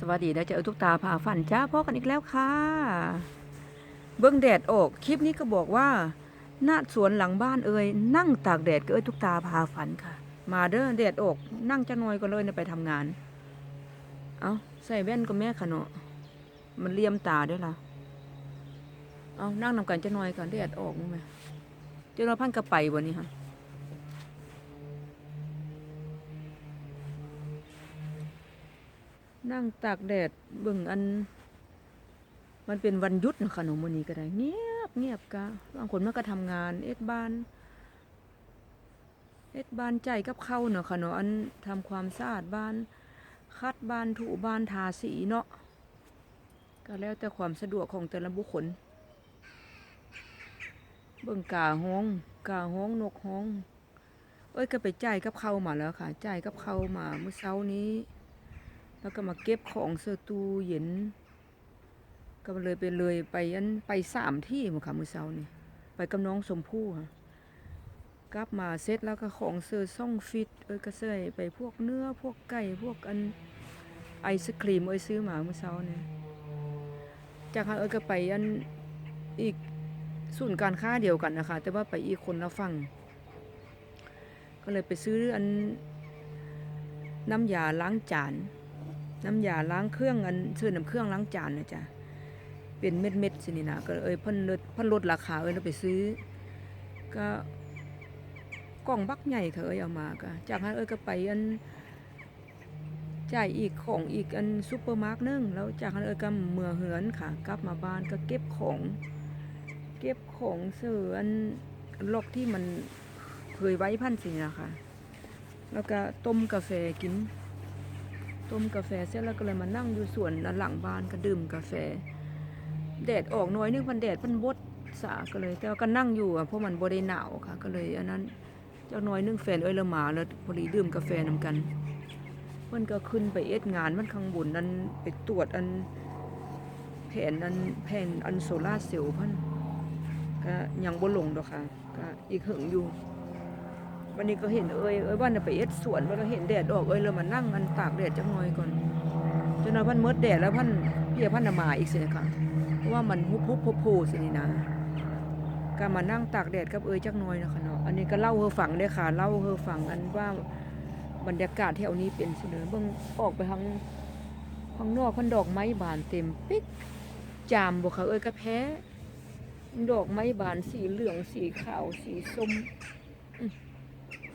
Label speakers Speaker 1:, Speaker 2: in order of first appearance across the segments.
Speaker 1: สวัสดีนะเจอทุกตาผ่าฝันจ้าพ่อกันอีกแล้วค่ะ เบิ้องแดดออกคลิปนี้ก็บอกว่าหน้าสวนหลังบ้านเอ่ยนั่งตากแดดก็เอ้ยทุกตาพาฝันค่ะ มาเด้อแดดออก นั่งจะนอยก็เลยนะไปทำงาน เอาใส่แว่นก็แม่ขะเนาะมันเลียมตาด้วยล่ะเอานั่งนำกันจะนอยก่อนแดดออกมั้งไหมเจ้าเราพันกระไปวันนี้ค่ะ นั่งตากแดดเบิ่งอัน มันเป็นวันหยุดนะคะหนูมนี้ก็ได้ เงียบเงียบกะบางคนมันก็ทำงานเอ็ดบ้านเอ็ดบ้านใจกับเข้าเนาะค่ะเนาะอันทำความสะอาดบ้าน คัดบ้านถูบ้านทาสีเนาะก็แล้วแต่ความสะดวกของแต่ละบุคคลเบิ่งกาห้องกาห้องนกห้อง เอ้ยก็ไปจ่ายกับเข้ามาแล้วค่ะจ่ายกับเข้ามาเมื่อเช้านี้ แล้วก็มาเก็บของเสื้อตู้เย็น ก็เลยไปเลยไปอันไปสามที่มั้งค่ะมือเช้านี่ไปกับน้องสมพู่ค่ะกลับมาเสร็จแล้วก็ของเสื้อซ่องฟิตเอ้ยก็เสื้อไปพวกเนื้อพวกไก่พวกอันไอศครีมเอ้ยซื้อมาเมื้อเช้านี่จากนั้นเอ้ยก็ไปอันอีกศูนย์การค้าเดียวกันนะคะ แต่ว่าไปอีกคนละฝั่งก็เลยไปซื้ออันน้ำยาล้างจาน น้ำยาล้างเครื่องอันซื้อน้ำเครื่องล้างจานนะจ๊ะเป็นเม็ดเม็ดๆสินี่นะก็เอ้ยเพิ่นลดเพิ่นลดราคาเอ้ยเราไปซื้อ ก็กล่องบักใหญ่ค่ะเอ้ยเอามาก็จากนั้นเอ้ยก็ไปอันจ่ายอีกของอีกอันซุปเปอร์มาร์กนึงแล้วจากนั้นเอ้ยก็เมื่อเหือนค่ะ กลับมาบ้านก็เก็บของ เก็บของเสืออันล็อกที่มันเคยไว้พันสินะคะแล้วก็ต้มกาแฟกิน ต้มกาแฟเสร็จแล้วก็เลยมานั่งอยู่สวนด้านหลังบ้านก็ดื่มกาแฟ แดดออกน้อยนึงมันแดดมันบดสาก็เลย แต่ว่าก็นั่งอยู่อะเพราะมันบ่ได้หนาวค่ะ ก็เลยอันนั้นเจ้าน้อยนึงแฟนเอ้ยละหมาแล้วพอดีดื่มกาแฟนำกันเพิ่นก็ขึ้นไปเอ็ดงานมันข้างบนนั้นไปตรวจอันแผนอันแผนอันโซล่าเซลล์พิ่นก็ยังบ่ลงดอกค่ะก็อีกหึงอยู่ วันนี้ก็เห็นเอ้ยเอ้ยว่าน่ะไปเอ็ดสวนว่าก็เห็นแดดออกเอ้ยเลยมานั่งอันตากแดดจังหน่อยก่อนจนว่าพันเมดแดดแล้วพันเพี่พันน่ะมาอีกสินะคะเพราะว่ามันฮุบฮุบโผล่สินี่นะก็มานั่งตากแดดกับเอ้ยจักหน่อยนะคะเนาะอันนี้ก็เล่าเฮอฟังเด้อค่ะเล่าเฮอฟังอันว่าบรรยากาศแถวนี้เป็นเสนอเบิ่งออกไปทางข้างนอกพันดอกไม้บานเต็มปิ๊กจามบ่ค่ะเอ้ยก็แพ้ดอกไม้บานสีเหลืองสีขาวสีส้ม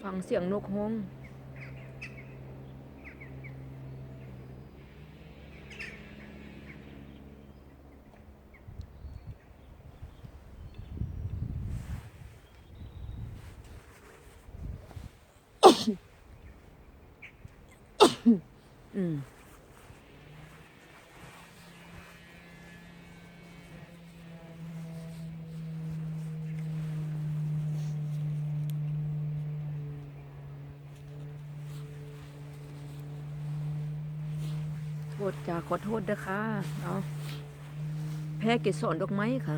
Speaker 1: ฟังเสียงนกฮ้องอื ษจ้าขอโทษนะคะเอาแพ้เกสรดอกไม้ค่ะ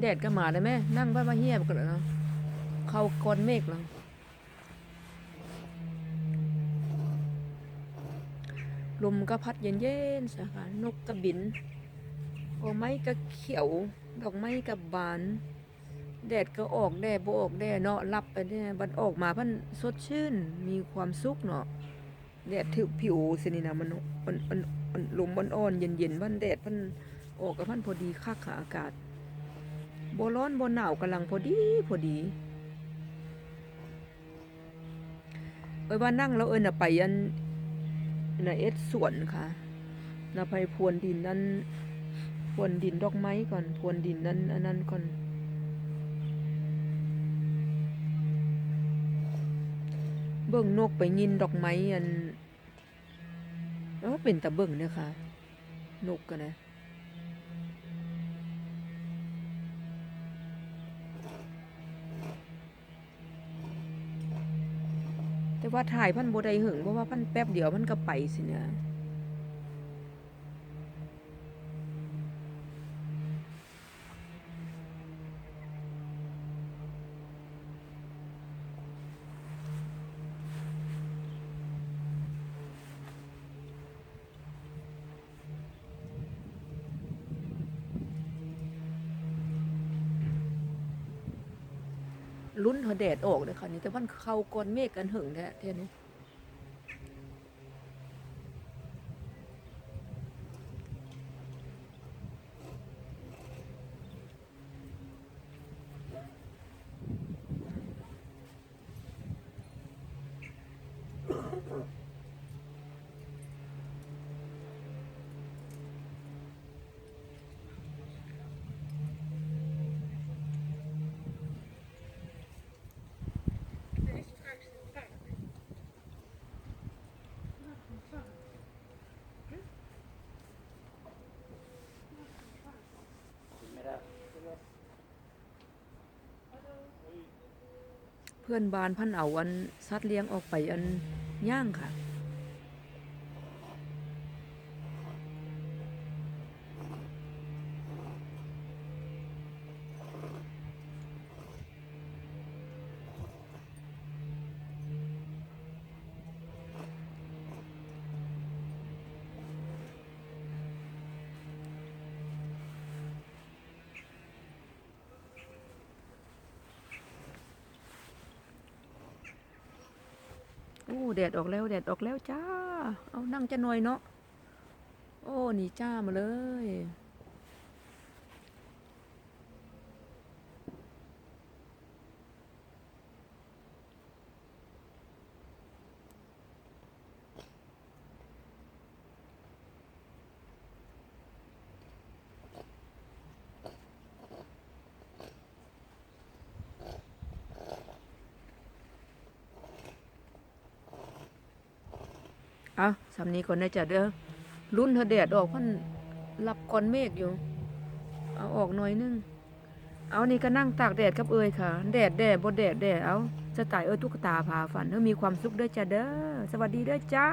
Speaker 1: แดดก็มาได้ไหมนั่งบ้านมาเฮียบกันเนาะเขาก้อนเมฆแล้วลมก็พัดเย็นๆสะค่ะนกกระบินดอกไม้ก็เขียว ดอกไม้กับบาน แดดก็ออกแดดบ่ออกแดดเนาะรับไปเนี่ยบันออกมาพันสดชื่นมีความสุขเนาะแดดถึกผิวสินี่นะมันมันมันมันลมมันอ่อนเย็นเย็นพันแดดพันออกกับพันพอดีคักค่ะอากาศบ่ร้อนบ่หนาวกำลังพอดีพอดีเอ้ยว่านั่งแล้วเอ้ยน่ะไปอันน่ะเอ็ดสวนค่ะน่ะไปพรวนดินนั้นพรวนดินดอกไม้ก่อนพรวนดินนั้นอันนั้นก่อน เบิ่งนกไปยินดอกไม้อันเออเป็นตะเบิ่งเนี่ยค่ะ นกกันนะแต่ว่าถ่ายพันโบได้หึงเพราะว่าพันแป๊บเดียวพันก็ไปสิเนี่ย ลุ้นเธอแดดออกเลยค่ะนี่แต่วันเข้าก้อนเมฆกันหึงแท้เท่านี้ พื่อนบ้านพันเอาอันสัตว์เลี้ยงออกไปอันย่างค่ะ อ้แดดออกแล้วแดดออกแล้วจ้า เอานั่งจะหน่อยเนาะ โอ้ นี่จ้ามาเลย เอาสำนี้ก่อนนะจ๊ะเด้อรุ่นเธอแดดออกพันรับก้อนเมฆอยู่ เอาออกหน่อยนึง เอานี่ก็นั่งตากแดดกับเอยค่ะ แดดแดดบดแดดแดดเอาจะตายเอยตุ๊กตาพาฝันเธอมีความสุขได้จ้ะเด้อ สวัสดีได้จ้า